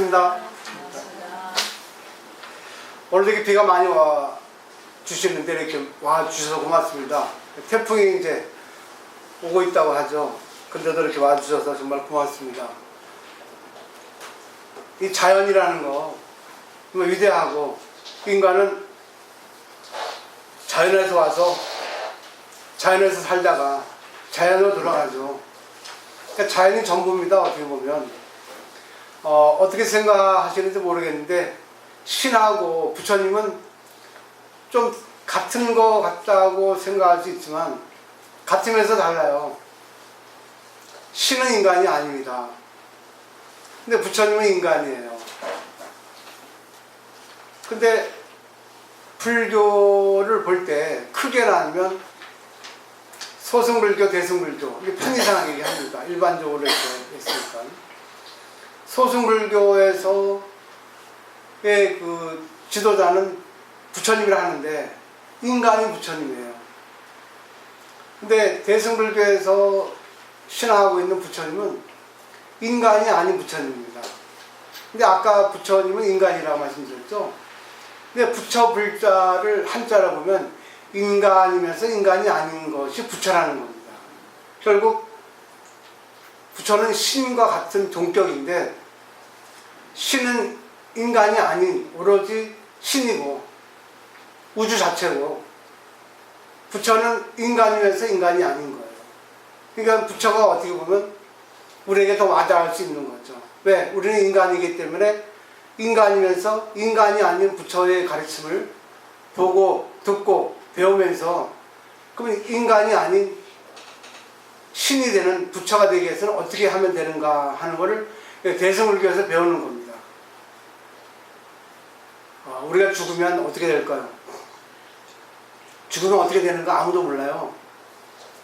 반갑습니다. 오늘 이렇게 비가 많이 와 주시는데 이렇게 와 주셔서 고맙습니다. 태풍이 이제 오고 있다고 하죠. 근데도 이렇게 와 주셔서 정말 고맙습니다. 이 자연이라는 거 정말 위대하고 인간은 자연에서 와서 자연에서 살다가 자연으로 돌아가죠. 그러니까 자연이 전부입니다. 어떻게 보면 어, 어떻게 생각하시는지 모르겠는데 신하고 부처님은 좀 같은 거 같다고 생각할 수 있지만 같으면서 달라요. 신은 인간이 아닙니다. 근데 부처님은 인간이에요. 근데 불교를 볼 때 크게 나누면 소승불교, 대승불교 이게 편의상하게 얘기합니다. 일반적으로 했으니까. 소승불교에서의 그 지도자는 부처님이라 하는데 인간이 부처님이에요. 근데 대승불교에서 신앙하고 있는 부처님은 인간이 아닌 부처님입니다. 근데 아까 부처님은 인간이라고 말씀드렸죠. 근데 부처 불자를 한자로 보면 인간이면서 인간이 아닌 것이 부처라는 겁니다. 결국 부처는 신과 같은 동격인데 신은 인간이 아닌 오로지 신이고 우주 자체고 부처는 인간이면서 인간이 아닌 거예요. 그러니까 부처가 어떻게 보면 우리에게 더 와닿을 수 있는 거죠. 왜? 우리는 인간이기 때문에 인간이면서 인간이 아닌 부처의 가르침을 보고 듣고 배우면서 그러면 인간이 아닌 신이 되는 부처가 되기 위해서는 어떻게 하면 되는가 하는 것을 대승불교에서 배우는 겁니다. 아, 우리가 죽으면 어떻게 될까요? 죽으면 어떻게 되는가 아무도 몰라요.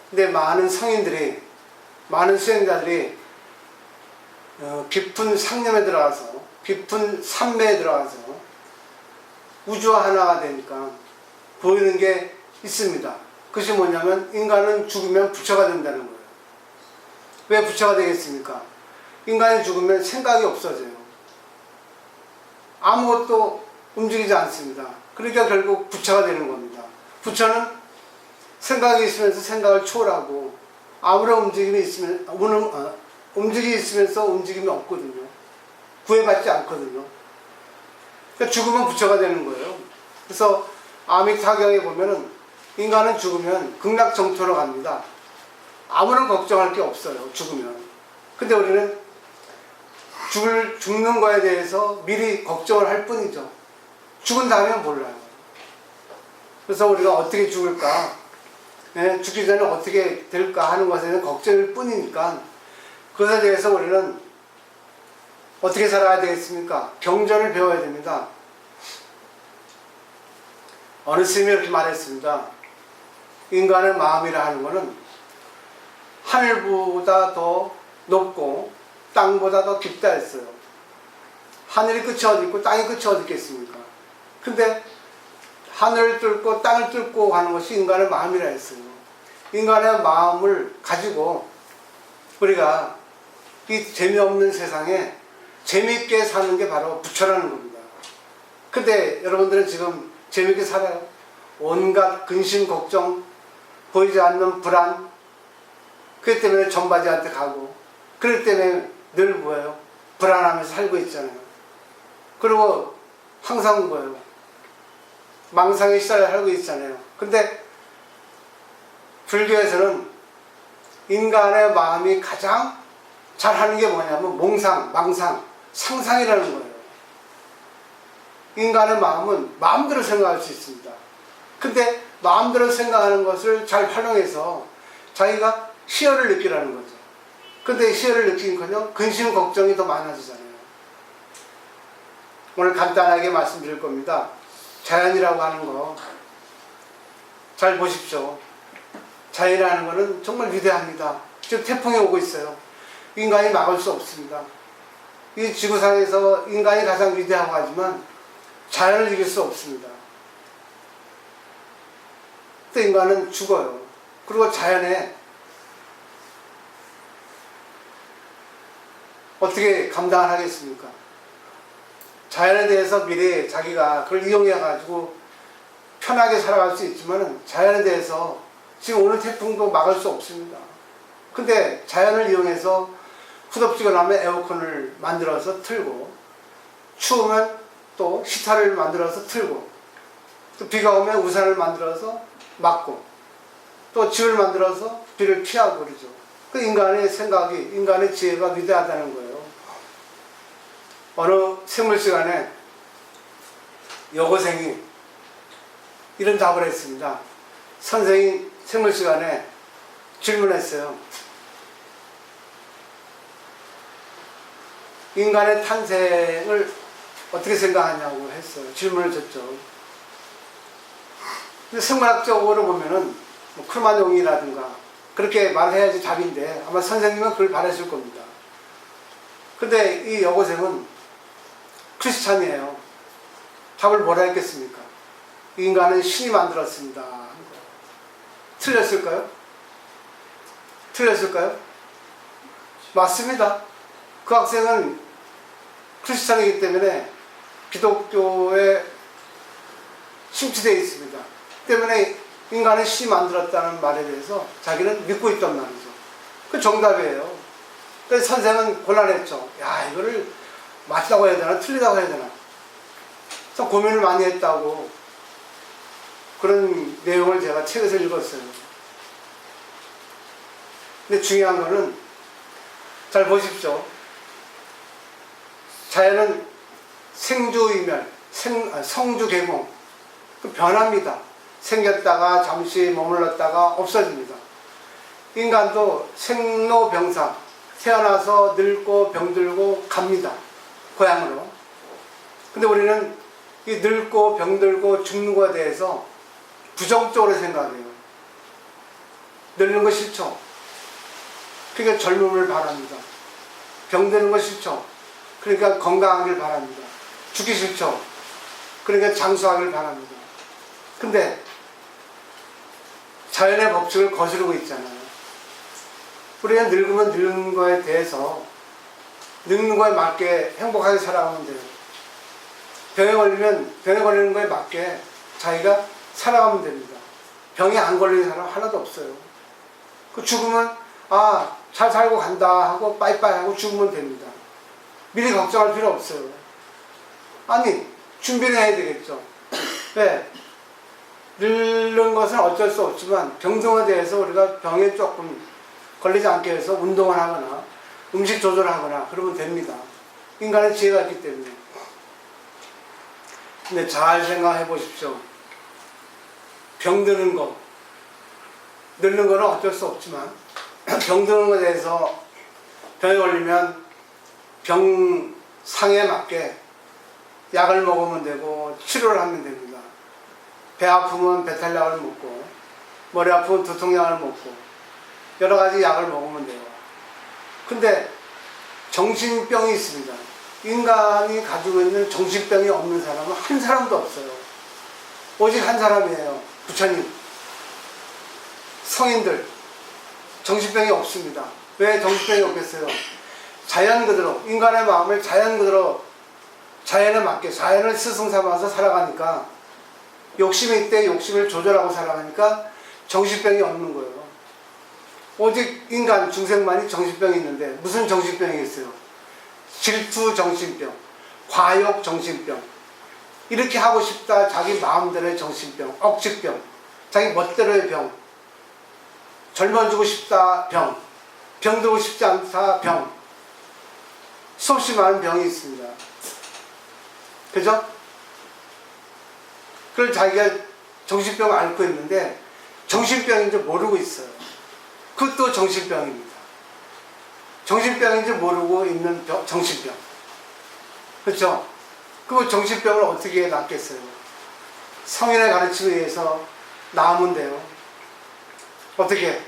근데 많은 성인들이, 많은 수행자들이 어, 깊은 상념에 들어가서, 깊은 산매에 들어가서 우주와 하나가 되니까 보이는 게 있습니다. 그것이 뭐냐면 인간은 죽으면 부처가 된다는 거예요. 왜 부처가 되겠습니까? 인간이 죽으면 생각이 없어져요. 아무것도 움직이지 않습니다. 그러니까 결국 부처가 되는 겁니다. 부처는 생각이 있으면서 생각을 초월하고 아무런 움직임이 있으면 어, 움직임이 있으면서 움직임이 없거든요. 구애받지 않거든요. 그러니까 죽으면 부처가 되는 거예요. 그래서 아미타경에 보면은 인간은 죽으면 극락 정토로 갑니다. 아무런 걱정할 게 없어요. 죽으면. 근데 우리는 죽을, 죽는 거에 대해서 미리 걱정을 할 뿐이죠. 죽은 다음엔 몰라요. 그래서 우리가 어떻게 죽을까, 예, 죽기 전에 어떻게 될까 하는 것에 대한 걱정일 뿐이니까 그것에 대해서 우리는 어떻게 살아야 되겠습니까? 경전을 배워야 됩니다. 어느 스님이 이렇게 말했습니다. 인간의 마음이라 하는 것은 하늘보다 더 높고 땅보다 더 깊다 했어요. 하늘이 끝이 어디 있고 땅이 끝이 어디 있겠습니까? 근데 하늘을 뚫고 땅을 뚫고 가는 것이 인간의 마음이라 했어요. 인간의 마음을 가지고 우리가 이 재미없는 세상에 재미있게 사는 게 바로 부처라는 겁니다. 근데 여러분들은 지금 재미있게 살아요. 온갖 근심, 걱정, 보이지 않는 불안, 그렇기 때문에 전바지한테 가고, 그렇기 때문에 늘 뭐예요? 불안하면서 살고 있잖아요. 그리고 항상 뭐예요? 망상에 시달려 살고 있잖아요. 근데 불교에서는 인간의 마음이 가장 잘 하는 게 뭐냐면 몽상, 망상, 상상이라는 거예요. 인간의 마음은 마음대로 생각할 수 있습니다. 근데 마음대로 생각하는 것을 잘 활용해서 자기가 희열을 느끼라는 거죠. 근데 희열을 느끼니까요, 근심, 걱정이 더 많아지잖아요. 오늘 간단하게 말씀드릴 겁니다. 자연이라고 하는 거. 잘 보십시오. 자연이라는 거는 정말 위대합니다. 지금 태풍이 오고 있어요. 인간이 막을 수 없습니다. 이 지구상에서 인간이 가장 위대하고 하지만 자연을 이길 수 없습니다. 또 인간은 죽어요. 그리고 자연에 어떻게 감당을 하겠습니까? 자연에 대해서 미래에 자기가 그걸 이용해가지고 편하게 살아갈 수 있지만은 자연에 대해서 지금 오는 태풍도 막을 수 없습니다. 근데 자연을 이용해서 후덥지근하면 에어컨을 만들어서 틀고 추우면 또 히타를 만들어서 틀고 또 비가 오면 우산을 만들어서 막고 또 집을 만들어서 비를 피하고 그러죠. 그 인간의 생각이 인간의 지혜가 위대하다는 거예요. 어느 생물 시간에 여고생이 이런 답을 했습니다. 선생이 생물 시간에 질문했어요. 인간의 탄생을 어떻게 생각하냐고 했어요. 질문을 줬죠. 근데 생물학적으로 보면은 뭐 크로마뇽이라든가 그렇게 말해야지 답인데 아마 선생님은 그걸 바라실 겁니다. 근데 이 여고생은 크리스찬이에요. 답을 뭐라 했겠습니까? 인간은 신이 만들었습니다. 틀렸을까요? 틀렸을까요? 맞습니다. 그 학생은 크리스찬이기 때문에 기독교에 심취되어 있습니다. 때문에 인간은 신이 만들었다는 말에 대해서 자기는 믿고 있단 말이죠. 그 정답이에요. 그래서 선생은 곤란했죠. 야, 이거를 맞다고 해야 되나, 틀리다고 해야 되나. 그래서 고민을 많이 했다고 그런 내용을 제가 책에서 읽었어요. 근데 중요한 거는 잘 보십시오. 자연은 생주이멸, 생, 아, 성주개공, 그 변합니다. 생겼다가 잠시 머물렀다가 없어집니다. 인간도 생로병사, 태어나서 늙고 병들고 갑니다. 고향으로. 근데 우리는 이 늙고 병들고 죽는 것에 대해서 부정적으로 생각해요. 늙는 거 싫죠? 그러니까 젊음을 바랍니다. 병드는 거 싫죠? 그러니까 건강하길 바랍니다. 죽기 싫죠? 그러니까 장수하길 바랍니다. 근데 자연의 법칙을 거스르고 있잖아요. 우리가 늙으면 늙는 거에 대해서 늙는 거에 맞게 행복하게 살아가면 돼요. 병에 걸리면 병에 걸리는 거에 맞게 자기가 살아가면 됩니다. 병이 안 걸리는 사람 하나도 없어요. 그 죽으면 아, 잘 살고 간다 하고 빠이빠이 하고 죽으면 됩니다. 미리 걱정할 필요 없어요. 아니, 준비를 해야 되겠죠. 네. 늙는 것은 어쩔 수 없지만 병성에 대해서 우리가 병에 조금 걸리지 않게 해서 운동을 하거나 음식 조절을 하거나 그러면 됩니다. 인간의 지혜가 있기 때문에. 근데 잘 생각해 보십시오. 병드는 거, 늙는 거는 어쩔 수 없지만 병드는 것에 대해서 병에 걸리면 병상에 맞게 약을 먹으면 되고 치료를 하면 됩니다. 배 아프면 배탈약을 먹고 머리 아프면 두통약을 먹고 여러 가지 약을 먹으면 돼요. 근데 정신병이 있습니다. 인간이 가지고 있는 정신병이 없는 사람은 한 사람도 없어요. 오직 한 사람이에요. 부처님. 성인들. 정신병이 없습니다. 왜 정신병이 없겠어요? 자연 그대로, 인간의 마음을 자연 그대로, 자연에 맞게, 자연을 스승 삼아서 살아가니까, 욕심이 있대 욕심을 조절하고 살아가니까 정신병이 없는 거예요. 오직 인간, 중생만이 정신병이 있는데, 무슨 정신병이 있어요? 질투 정신병, 과욕 정신병, 이렇게 하고 싶다, 자기 마음대로의 정신병, 억측병, 자기 멋대로의 병, 젊어지고 싶다 병, 병들고 싶지 않다 병, 수없이 많은 병이 있습니다. 그죠? 그걸 자기가 정신병을 앓고 있는데 정신병인지 모르고 있어요. 그것도 정신병입니다. 정신병인지 모르고 있는 병, 정신병. 그렇죠? 그 정신병을 어떻게 낫겠어요? 성인의 가르침에 의해서 나으면 돼요. 어떻게?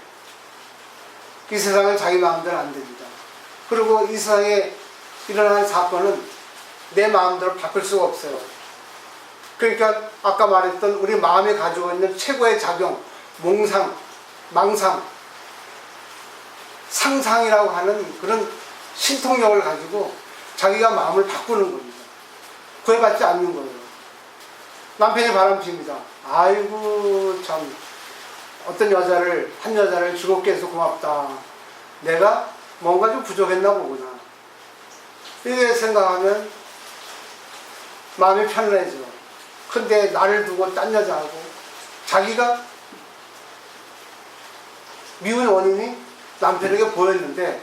이 세상은 자기 마음대로 안 됩니다. 그리고 이 세상에 일어나는 사건은 내 마음대로 바꿀 수가 없어요. 그러니까 아까 말했던 우리 마음이 가지고 있는 최고의 작용, 몽상, 망상, 상상이라고 하는 그런 신통력을 가지고 자기가 마음을 바꾸는 겁니다. 구애받지 않는 거예요. 남편이 바람핍니다. 아이고 참 어떤 여자를 한 여자를 즐겁게 해서 고맙다. 내가 뭔가 좀 부족했나 보구나. 이렇게 생각하면 마음이 편안해져. 근데 나를 두고 딴 여자하고 자기가 미운 원인이 남편에게 보였는데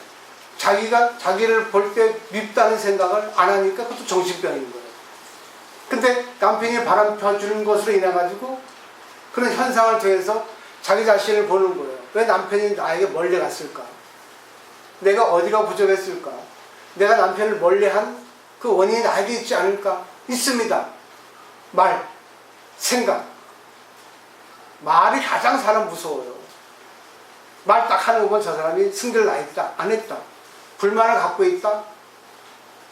자기가 자기를 볼 때 밉다는 생각을 안 하니까 그것도 정신병인 거예요. 근데 남편이 바람 펴주는 것으로 인해 가지고 그런 현상을 통해서 자기 자신을 보는 거예요. 왜 남편이 나에게 멀리 갔을까? 내가 어디가 부족했을까? 내가 남편을 멀리 한 그 원인이 나에게 있지 않을까? 있습니다. 말, 생각. 말이 가장 사람 무서워요. 말 딱 하는 거 보면 저 사람이 승질 나 있다, 안 했다. 불만을 갖고 있다,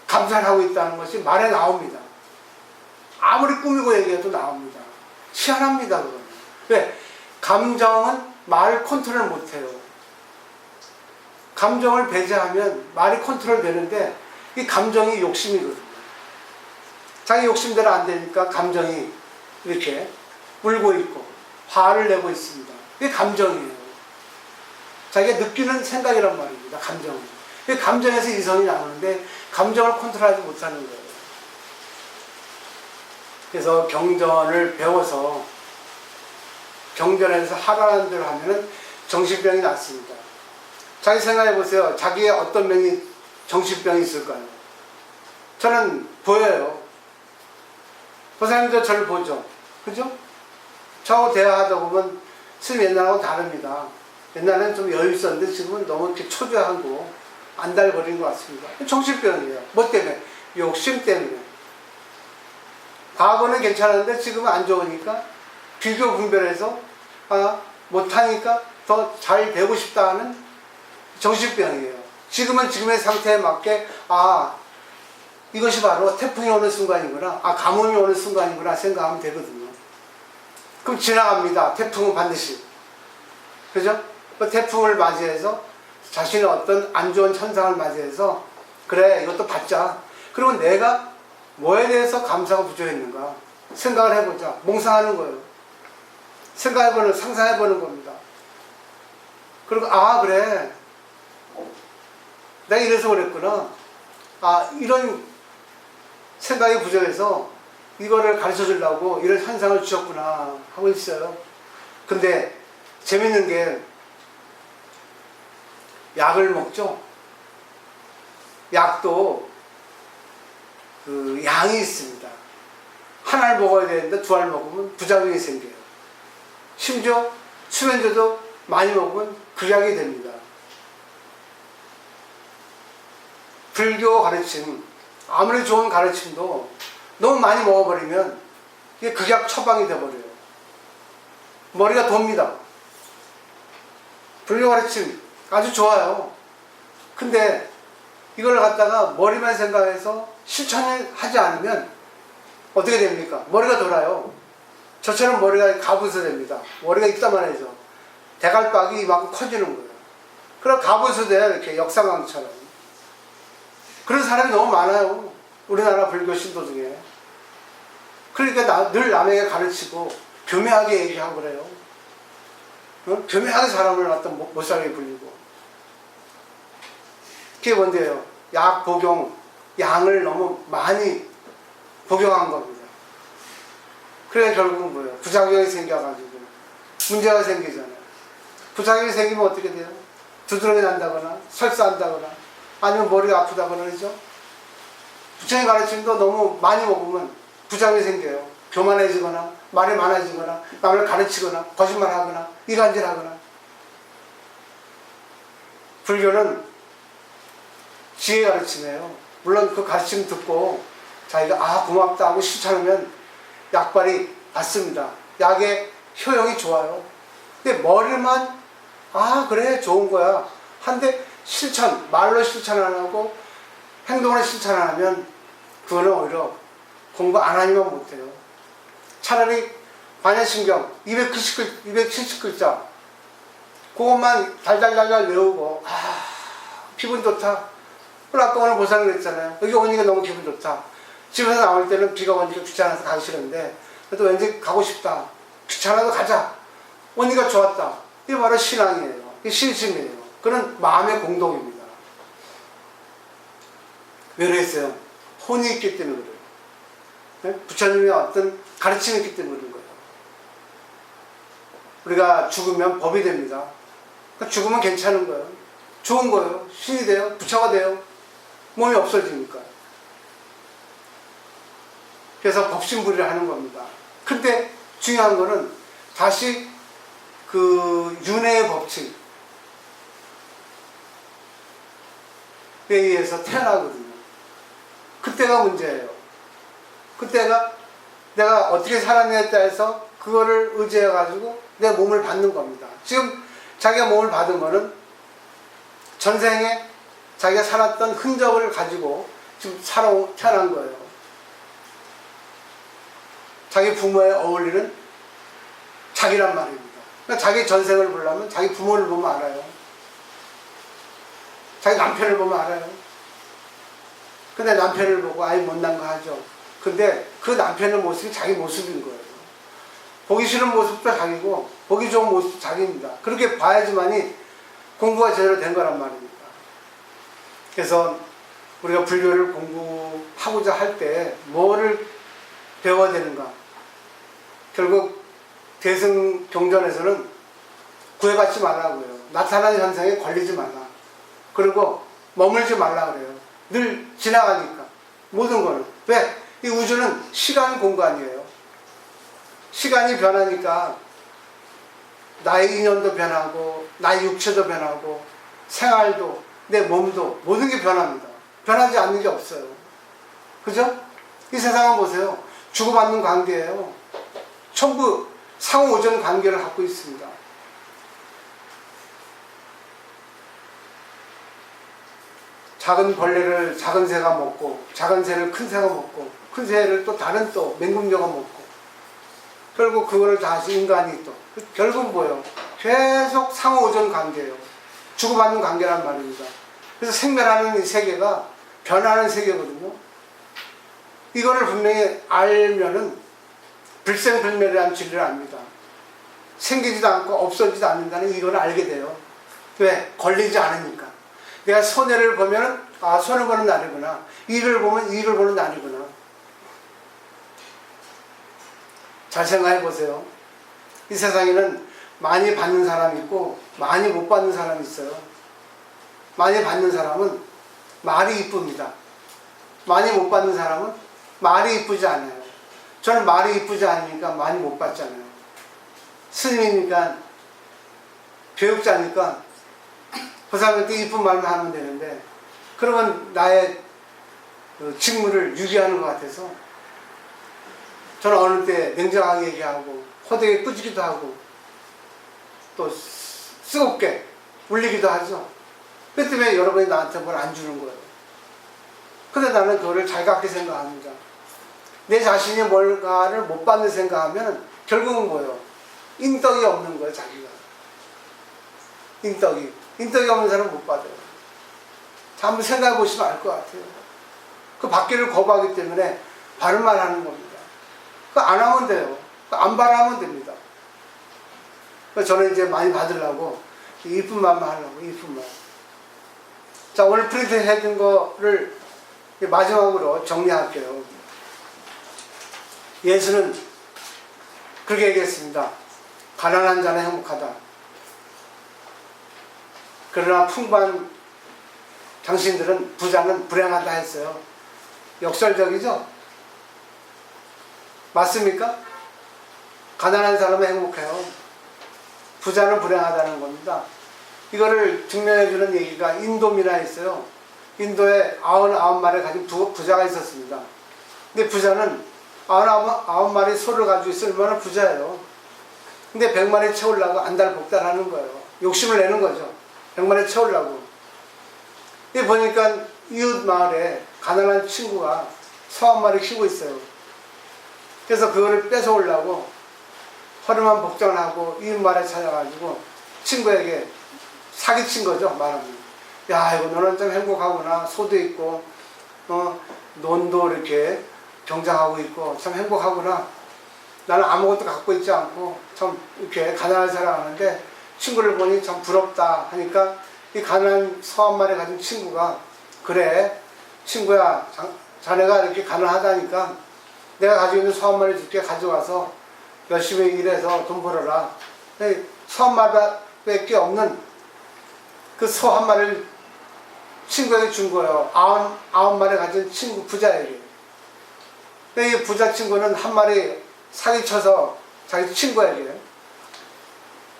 감사를 하고 있다는 것이 말에 나옵니다. 아무리 꾸미고 얘기해도 나옵니다. 희한합니다, 그거는. 왜? 감정은 말 컨트롤 못해요. 감정을 배제하면 말이 컨트롤 되는데 이 감정이 욕심이거든요. 자기 욕심대로 안 되니까 감정이 이렇게 울고 있고 화를 내고 있습니다. 이게 감정이에요. 자기가 느끼는 생각이란 말입니다. 감정은. 이 감정에서 이성이 나오는데 감정을 컨트롤하지 못하는 거예요. 그래서 경전을 배워서 경전에서 하라는 대로 하면은 정신병이 낫습니다. 자기 생각해 보세요. 자기의 어떤 병이 정신병이 있을까요? 저는 보여요. 보사님도 저를 보죠. 그죠? 저하고 대화하다 보면 스님 옛날하고 다릅니다. 옛날에는 좀 여유 있었는데 지금은 너무 이렇게 초조하고 안달거리는 것 같습니다. 정신병이에요. 뭐 때문에? 욕심 때문에. 과거는 괜찮았는데 지금은 안 좋으니까 비교 분별해서 아 못하니까 더 잘 되고 싶다 하는 정신병이에요. 지금은 지금의 상태에 맞게 아 이것이 바로 태풍이 오는 순간이구나 아 가뭄이 오는 순간이구나 생각하면 되거든요. 그럼 지나갑니다. 태풍은 반드시 그죠? 그 태풍을 맞이해서 자신의 어떤 안 좋은 현상을 맞이해서 그래 이것도 받자. 그리고 내가 뭐에 대해서 감사가 부족했는가 생각을 해보자. 몽상하는 거예요. 생각해보는, 상상해보는 겁니다. 그리고, 아, 그래. 내가 이래서 그랬구나. 아, 이런 생각이 부족해서 이거를 가르쳐 주려고 이런 현상을 주셨구나. 하고 있어요. 근데 재밌는 게 약을 먹죠. 약도 그 양이 있습니다. 하나를 먹어야 되는데 두 알 먹으면 부작용이 생겨요. 심지어 수면제도 많이 먹으면 극약이 됩니다. 불교 가르침, 아무리 좋은 가르침도 너무 많이 먹어버리면 이게 극약 처방이 돼버려요. 머리가 돕니다. 불교 가르침 아주 좋아요. 근데 이걸 갖다가 머리만 생각해서 실천하지 않으면 어떻게 됩니까? 머리가 돌아요. 저처럼 머리가 가부서 됩니다. 머리가 이따만해져. 대갈박이 이만큼 커지는 거예요. 그럼 가부서 돼요. 이렇게 역상강처럼. 그런 사람이 너무 많아요. 우리나라 불교 신도 중에. 그러니까 나, 늘 남에게 가르치고 교묘하게 얘기하고 그래요. 어? 교묘하게 사람을 갖다 못, 못 살게 굴리고. 그게 뭔데요? 약 복용, 양을 너무 많이 복용한 겁니다. 그래 결국은 뭐예요? 부작용이 생겨가지고 문제가 생기잖아요. 부작용이 생기면 어떻게 돼요? 두드러기 난다거나 설사한다거나 아니면 머리가 아프다거나 그러죠? 부처님 가르침도 너무 많이 먹으면 부작용이 생겨요. 교만해지거나 말이 많아지거나 남을 가르치거나 거짓말하거나 이간질하거나 불교는 지혜 가르침이에요. 물론 그 가르침 듣고 자기가 아 고맙다 하고 실천하면 약발이 받습니다. 약의 효용이 좋아요. 근데 머리만 아 그래 좋은 거야. 한데 실천 말로 실천 안 하고 행동으로 실천 안 하면 그거는 오히려 공부 안 하니만 못해요. 차라리 반야신경 290글, 270글자 그것만 달달달달 외우고 아 기분 좋다. 그걸 아까 오늘 보상을 했잖아요. 여기 오니까 너무 기분 좋다. 집에서 나올 때는 비가 오니까 귀찮아서 가기 싫은데 그래도 왠지 가고 싶다. 귀찮아도 가자. 오니까 좋았다. 이게 바로 신앙이에요. 이게 신심이에요. 그런 마음의 공동입니다. 왜 그랬어요? 혼이 있기 때문에 그래요. 네? 부처님의 어떤 가르침이 있기 때문에 그런 거예요. 우리가 죽으면 법이 됩니다. 그러니까 죽으면 괜찮은 거예요. 좋은 거예요. 신이 돼요. 부처가 돼요. 몸이 없어지니까. 그래서 법신불이를 하는 겁니다. 근데 중요한 거는 다시 그 윤회의 법칙, 에 의해서 태어나거든요. 그때가 문제예요. 그때가 내가 어떻게 살았냐에 따라서 그거를 의지해 가지고 내 몸을 받는 겁니다. 지금 자기가 몸을 받은 거는 전생에 자기가 살았던 흔적을 가지고 지금 살아 태어난 거예요. 자기 부모에 어울리는 자기란 말입니다. 그러니까 자기 전생을 보려면 자기 부모를 보면 알아요. 자기 남편을 보면 알아요. 근데 남편을 보고 아이 못난 거 하죠. 근데 그 남편의 모습이 자기 모습인 거예요. 보기 싫은 모습도 자기고 보기 좋은 모습도 자기입니다. 그렇게 봐야지만이 공부가 제대로 된 거란 말입니다. 그래서 우리가 불교를 공부하고자 할 때 뭐를 배워야 되는가? 결국 대승 경전에서는 구애받지 말라고요. 나타나는 현상에 걸리지 말라. 그리고 머물지 말라 그래요. 늘 지나가니까 모든 거는 왜? 이 우주는 시간 공간이에요. 시간이 변하니까 나의 인연도 변하고 나의 육체도 변하고 생활도 내 몸도 모든 게 변합니다. 변하지 않는 게 없어요. 그죠? 이 세상을 보세요. 주고받는 관계예요. 전부 상호오전 관계를 갖고 있습니다. 작은 벌레를 작은 새가 먹고 작은 새를 큰 새가 먹고 큰 새를 또 다른 또 맹금녀가 먹고 결국 그거를 다시 인간이 또 결국 뭐예요? 계속 상호오전 관계예요. 주고받는 관계란 말입니다. 그래서 생멸하는 이 세계가 변하는 세계거든요. 이거를 분명히 알면은 불생불멸이라는 진리를 압니다. 생기지도 않고 없어지지도 않는다는 이걸 알게 돼요. 왜? 걸리지 않으니까. 내가 손해를 보면 아 손해 보는 날이구나. 이를 보면 이를 보는 날이구나. 잘 생각해 보세요. 이 세상에는 많이 받는 사람이 있고 많이 못 받는 사람이 있어요. 많이 받는 사람은 말이 이쁩니다. 많이 못 받는 사람은 말이 이쁘지 않아요. 저는 말이 이쁘지 않으니까 많이 못 받잖아요. 스님이니까 교육자니까 그 사람한테 이쁜 말만 하면 되는데 그러면 나의 그 직무를 유기하는 것 같아서 저는 어느 때 냉정하게 얘기하고 호되게 꾸짖기도 하고 또 쓰겁게 울리기도 하죠. 그 때문에 여러분이 나한테 뭘 안 주는 거예요. 근데 나는 그거를 잘 갖게 생각합니다. 내 자신이 뭘가를 못 받는 생각하면 결국은 뭐예요? 인덕이 없는 거예요, 자기가. 인덕이. 인덕이 없는 사람은 못 받아요. 자, 한번 생각해 보시면 알 것 같아요. 그 받기를 거부하기 때문에 바른 말 하는 겁니다. 그 안 하면 돼요. 그안 바라면 됩니다. 저는 이제 많이 받으려고 이쁜 말만 하려고, 이쁜 말. 자, 오늘 프린트 해둔 거를 마지막으로 정리할게요. 예수는 그렇게 얘기했습니다. 가난한 자는 행복하다. 그러나 풍부한 당신들은 부자는 불행하다 했어요. 역설적이죠? 맞습니까? 가난한 사람은 행복해요. 부자는 불행하다는 겁니다. 이거를 증명해 주는 얘기가 인도미나에 있어요. 인도에 아흔아홉 마리 가진 두 부자가 있었습니다. 근데 부자는 아흔아홉 마리 소를 가지고 있으면 부자예요. 근데 백 마리 채우려고 안달복달하는 거예요. 욕심을 내는 거죠. 백 마리 채우려고. 이 보니까 이웃 마을에 가난한 친구가 소 한 마리 키우고 있어요. 그래서 그거를 뺏어오려고 허름한 복장을 하고 이웃 마을에 찾아가지고 친구에게 사기친 거죠, 말하면. 야, 이거 너는 좀 행복하구나. 소도 있고, 어, 논도 이렇게 경장하고 있고 참 행복하구나. 나는 아무것도 갖고 있지 않고 참 이렇게 가난한 살아가는데 친구를 보니 참 부럽다 하니까 이 가난한 서한 마리 가진 친구가 그래 친구야 자, 자네가 이렇게 가난하다니까 내가 가지고 있는 서한 마리 줄게 가져와서 열심히 일해서 돈 벌어라. 서한 마리밖에 없는 그 소 한 마리를 친구에게 준 거예요. 아홉, 아홉 마리 가진 친구 부자에게. 근데 이 부자 친구는 한 마리 사기쳐서 자기 친구에게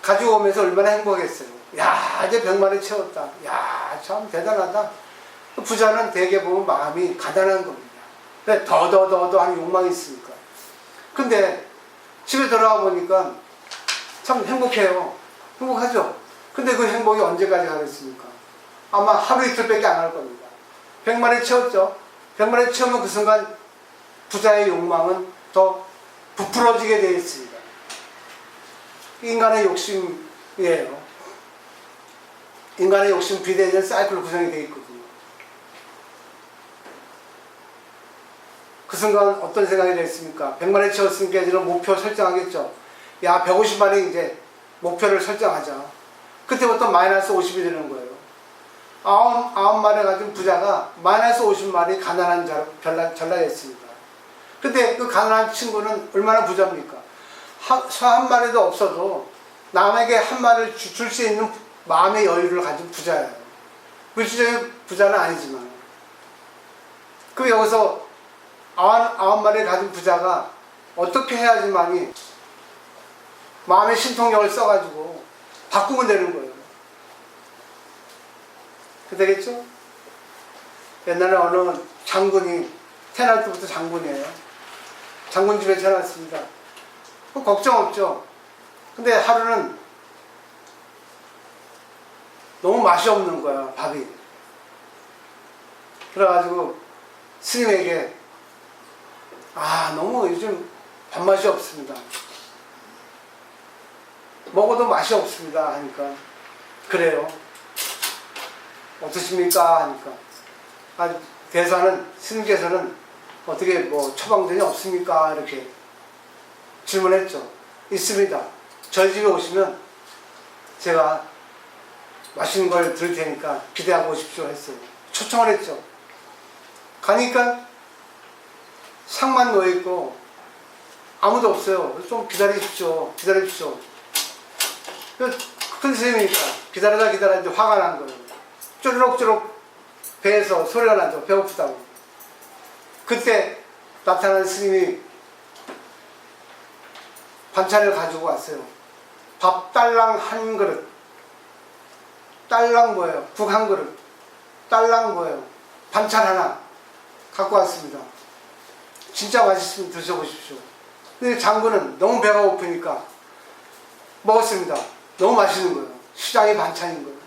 가지고 오면서 얼마나 행복했어요. 야, 이제 백 마리 채웠다. 야, 참 대단하다. 그 부자는 대개 보면 마음이 가난한 겁니다. 근데 더, 더, 더, 더 하는 욕망이 있으니까. 근데 집에 돌아와 보니까 참 행복해요. 행복하죠? 근데 그 행복이 언제까지 가겠습니까? 아마 하루 이틀밖에 안 할 겁니다. 100마리 채웠죠? 100마리 채우면 그 순간 부자의 욕망은 더 부풀어지게 되어 있습니다. 인간의 욕심이에요. 인간의 욕심 비대전 사이클로 구성이 되어 있거든요. 그 순간 어떤 생각이 됐습니까? 100마리 채웠으니까 이제는 목표 설정하겠죠. 야, 150마리 이제 목표를 설정하자. 그때부터 마이너스 50이 되는 거예요. 아홉, 아홉 마리 가진 부자가 마이너스 50마리 가난한 자로 전락, 전락했습니다. 근데 그 가난한 친구는 얼마나 부자입니까? 소 한 마리도 없어도 남에게 한 마리를 줄 수 있는 마음의 여유를 가진 부자예요. 물질적인 부자는 아니지만. 그 여기서 아홉, 마리 가진 부자가 어떻게 해야지만이 마음의 신통력을 써가지고 바꾸면 되는 거예요. 그 되겠죠? 옛날에 어느 장군이 태어날 때부터 장군이에요. 장군 집에 태어났습니다. 그 걱정 없죠. 근데 하루는 너무 맛이 없는 거야, 밥이. 그래가지고 스님에게 아, 너무 요즘 밥맛이 없습니다. 먹어도 맛이 없습니다. 하니까 그래요. 어떠십니까? 하니까 아, 대사는 스님께서는 어떻게 뭐 처방전이 없습니까? 이렇게 질문했죠. 있습니다. 저희 집에 오시면 제가 맛있는 걸 드릴 테니까 기대하고 오십시오 했어요. 초청을 했죠. 가니까 상만 놓여 있고 아무도 없어요. 좀 기다리십시오. 기다리십시오. 그큰 스님이니까 기다리다 기다리다 화가 난 거예요. 쪼르륵쪼르륵 배에서 소리가 나죠. 배고프다고. 그때 나타난 스님이 반찬을 가지고 왔어요. 밥 딸랑 한 그릇. 딸랑 뭐예요? 국 한 그릇. 딸랑 뭐예요? 반찬 하나 갖고 왔습니다. 진짜 맛있으면 드셔보십시오. 근데 장군은 너무 배가 고프니까 먹었습니다. 너무 맛있는 거예요. 시장의 반찬인 거예요.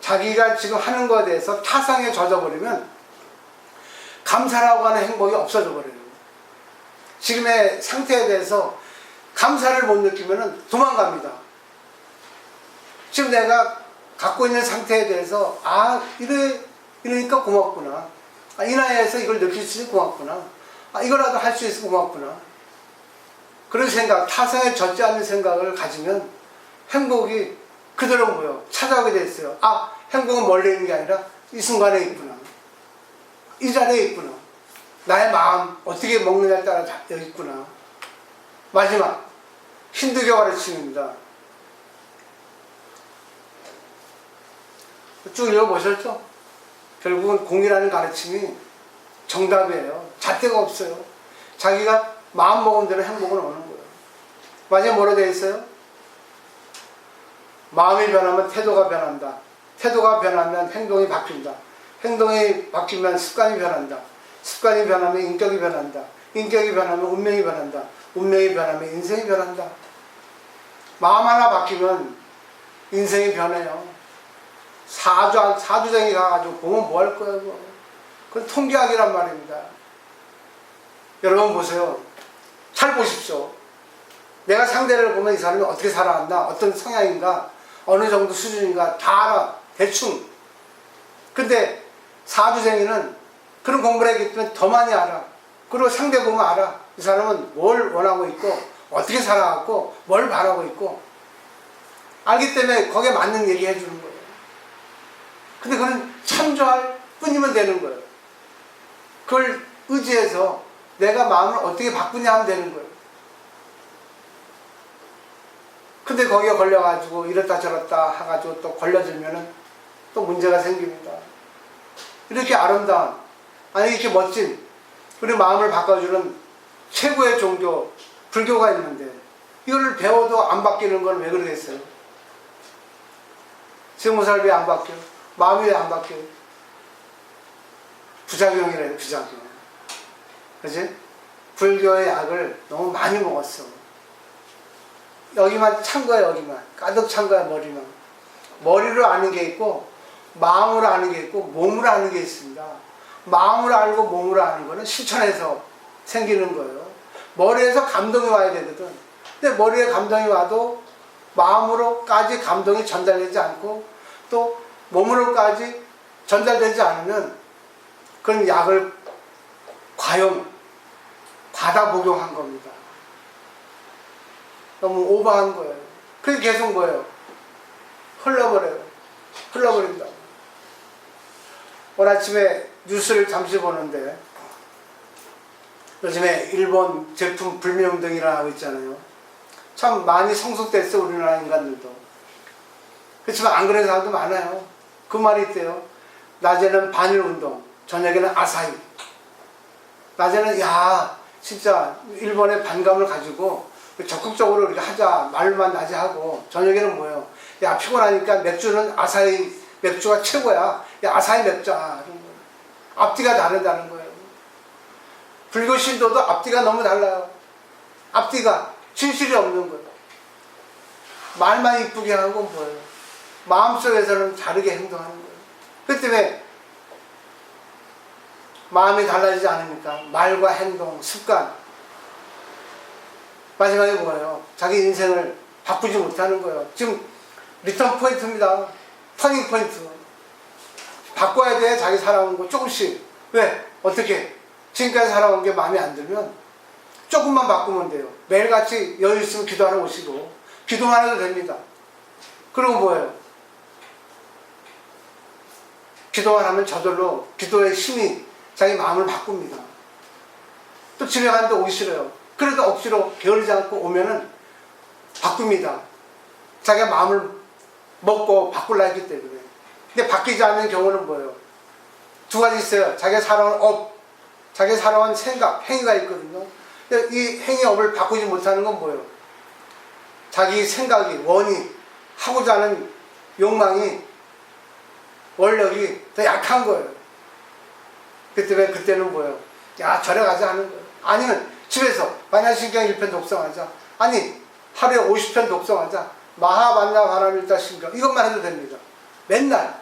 자기가 지금 하는 것에 대해서 타상에 젖어버리면 감사라고 하는 행복이 없어져 버려요. 지금의 상태에 대해서 감사를 못 느끼면 도망갑니다. 지금 내가 갖고 있는 상태에 대해서 아 이래 이러니까 고맙구나. 아, 이 나이에서 이걸 느낄 수 있어 고맙구나. 아, 이거라도 할 수 있어 고맙구나. 그런 생각, 타성에 젖지 않는 생각을 가지면 행복이 그대로 모여 찾아오게 돼 있어요. 아, 행복은 멀리 있는 게 아니라 이 순간에 있구나. 이 자리에 있구나. 나의 마음 어떻게 먹느냐에 따라 여기 있구나. 마지막 힌두교 가르침입니다. 쭉 읽어보셨죠? 결국은 공이라는 가르침이 정답이에요. 잣대가 없어요. 자기가 마음 먹은 대로 행복은 오는 거예요. 마지막에 뭐로 되어 있어요? 마음이 변하면 태도가 변한다. 태도가 변하면 행동이 바뀐다. 행동이 바뀌면 습관이 변한다. 습관이 변하면 인격이 변한다. 인격이 변하면 운명이 변한다. 운명이 변하면 인생이 변한다. 마음 하나 바뀌면 인생이 변해요. 사주, 사주쟁이 가가지고 보면 뭐 할 거야, 그거. 그건 통계학이란 말입니다. 여러분 보세요. 잘 보십시오. 내가 상대를 보면 이 사람이 어떻게 살아왔나, 어떤 성향인가, 어느 정도 수준인가 다 알아. 대충. 근데 사주쟁이는 그런 공부를 했기 때문에 더 많이 알아. 그리고 상대 보면 알아. 이 사람은 뭘 원하고 있고, 어떻게 살아왔고, 뭘 바라고 있고. 알기 때문에 거기에 맞는 얘기 해주는 거예요. 근데 그건 참조할 뿐이면 되는 거예요. 그걸 의지해서 내가 마음을 어떻게 바꾸냐 하면 되는 거예요. 근데 거기에 걸려가지고 이렇다 저렇다 해가지고 또 걸려들면은 또 문제가 생깁니다. 이렇게 아름다운, 아니 이렇게 멋진 우리 마음을 바꿔주는 최고의 종교, 불교가 있는데 이거를 배워도 안 바뀌는 건 왜 그러겠어요? 세무살 왜안 바뀌어? 마음이 왜 안 바뀌어? 부작용이래요, 부작용. 그지? 불교의 약을 너무 많이 먹었어. 여기만 찬 거야, 여기만. 가득 찬 거야, 머리만. 머리로 아는 게 있고, 마음으로 아는 게 있고, 몸으로 아는 게 있습니다. 마음으로 알고 몸으로 아는 거는 실천해서 생기는 거예요. 머리에서 감동이 와야 되거든. 근데 머리에 감동이 와도 마음으로까지 감동이 전달되지 않고 또 몸으로까지 전달되지 않으면 그런 약을 과용, 과다 복용한 겁니다. 너무 오버한 거예요. 그래서 계속 뭐예요? 흘러버려요. 흘러버린다. 오늘 아침에 뉴스를 잠시 보는데 요즘에 일본 제품 불매운동이라 하고 있잖아요. 참 많이 성숙됐어 우리나라 인간들도. 그렇지만 안 그런 사람도 많아요. 그 말이 있대요. 낮에는 반일 운동, 저녁에는 아사히. 낮에는 야 진짜 일본의 반감을 가지고 적극적으로 이렇게 하자 말만 낮에 하고 저녁에는 뭐예요? 야 피곤하니까 맥주는 아사히 맥주가 최고야. 야 아사히 거. 앞뒤가 다르다는 거예요. 불교 신도도 앞뒤가 너무 달라요. 앞뒤가 진실이 없는 거예요. 말만 이쁘게 하고 뭐예요? 마음속에서는 다르게 행동하는 거예요. 그 때문에 마음이 달라지지 않으니까 말과 행동, 습관 마지막에 뭐예요? 자기 인생을 바꾸지 못하는 거예요. 지금 리턴 포인트입니다. 터닝 포인트. 바꿔야 돼. 자기 살아온 거 조금씩. 왜? 어떻게? 지금까지 살아온 게 마음에 안 들면 조금만 바꾸면 돼요. 매일같이 여유 있으면 기도하러 오시고 기도만 해도 됩니다. 그리고 뭐예요? 기도만 하면 저절로 기도의 힘이 자기 마음을 바꿉니다. 또 집에 가는데 오기 싫어요. 그래도 억지로 게으르지 않고 오면은 바꿉니다. 자기가 마음을 먹고 바꾸려 했기 때문에. 근데 바뀌지 않는 경우는 뭐예요? 두 가지 있어요. 자기가 살아온 업, 자기가 살아온 생각, 행위가 있거든요. 근데 이 행위 업을 바꾸지 못하는 건 뭐예요? 자기 생각이, 원이, 하고자 하는 욕망이, 원력이 더 약한 거예요. 그 때문에 그때는 뭐예요? 야, 절에 가자 하는 거예요. 아니면 집에서 반야신경 1편 독성하자. 아니, 하루에 50편 독성하자. 마하반야 바람일다 신경. 이것만 해도 됩니다. 맨날.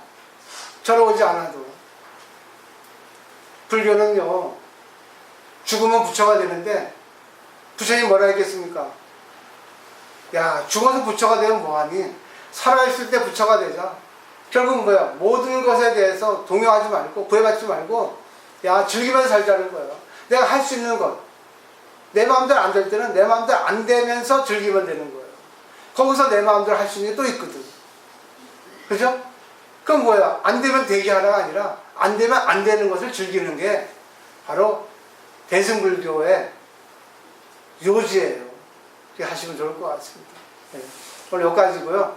절에 오지 않아도. 불교는요, 죽으면 부처가 되는데, 부처님 뭐라 했겠습니까? 야, 죽어서 부처가 되면 뭐하니? 살아있을 때 부처가 되자. 결국은 뭐야? 모든 것에 대해서 동요하지 말고, 구애받지 말고, 야, 즐기면서 살자는 거예요. 내가 할 수 있는 것. 내 마음대로 안 될 때는 내 마음대로 안 되면서 즐기면 되는 거예요. 거기서 내 마음대로 할 수 있는 게 또 있거든. 그죠? 그럼 뭐야? 안 되면 되게 하라가 아니라 안 되면 안 되는 것을 즐기는 게 바로 대승불교의 요지예요. 하시면 좋을 것 같습니다. 네. 오늘 여기까지고요.